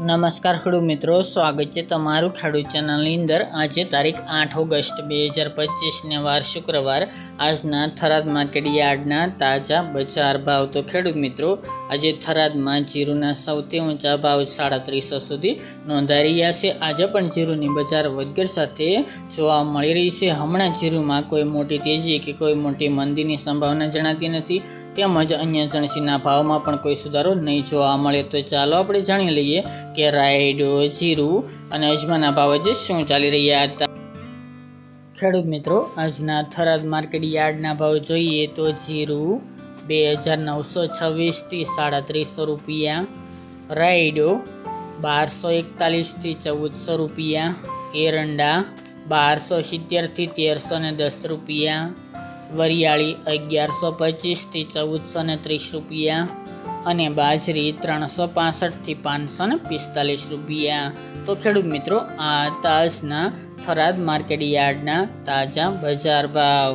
નમસ્કાર ખેડૂત મિત્રો, સ્વાગત છે તમારું ખેડૂત ચેનલની અંદર. આજે તારીખ આઠ ઓગસ્ટ બે હજાર પચીસને વાર શુક્રવાર. આજના થરાદ માર્કેટ યાર્ડના તાજા બજાર ભાવ. તો ખેડૂત મિત્રો, આજે થરાદમાં જીરુના સૌથી ઊંચા ભાવ સાડત્રીસો સુધી નોંધાઈ રહ્યા છે. આજે પણ જીરુની બજાર વધઘટ સાથે જોવા મળી રહી છે. હમણાં જીરુમાં કોઈ મોટી તેજી કે કોઈ મોટી મંદીની સંભાવના જણાતી નથી. તેમજ અન્ય જણસીના ભાવમાં પણ કોઈ સુધારો નહીં જોવા મળે. તો ચાલો આપણે જાણી લઈએ કે રાયડો જીરું અને અજમાના ભાવ આજે શું ચાલી રહ્યા હતા. ખેડૂત મિત્રો, આજના થરાદ માર્કેટ યાર્ડના ભાવ જોઈએ તો જીરું બે હજાર નવસો છવ્વીસથી સાડત્રીસો રૂપિયા રાયડો બારસો એકતાલીસથી ચૌદસો રૂપિયા, એરંડા બારસો સિત્તેરથી તેરસો ને દસ રૂપિયા વરિયાળી અગિયારસો પચીસથી ચૌદસો ને ત્રીસ રૂપિયા અને બાજરી ત્રણસો પાસઠથી પાંચસો ને પિસ્તાલીસ રૂપિયા. તો ખેડૂત મિત્રો, આ તાજના થરાદ માર્કેટ યાર્ડના તાજા બજાર ભાવ.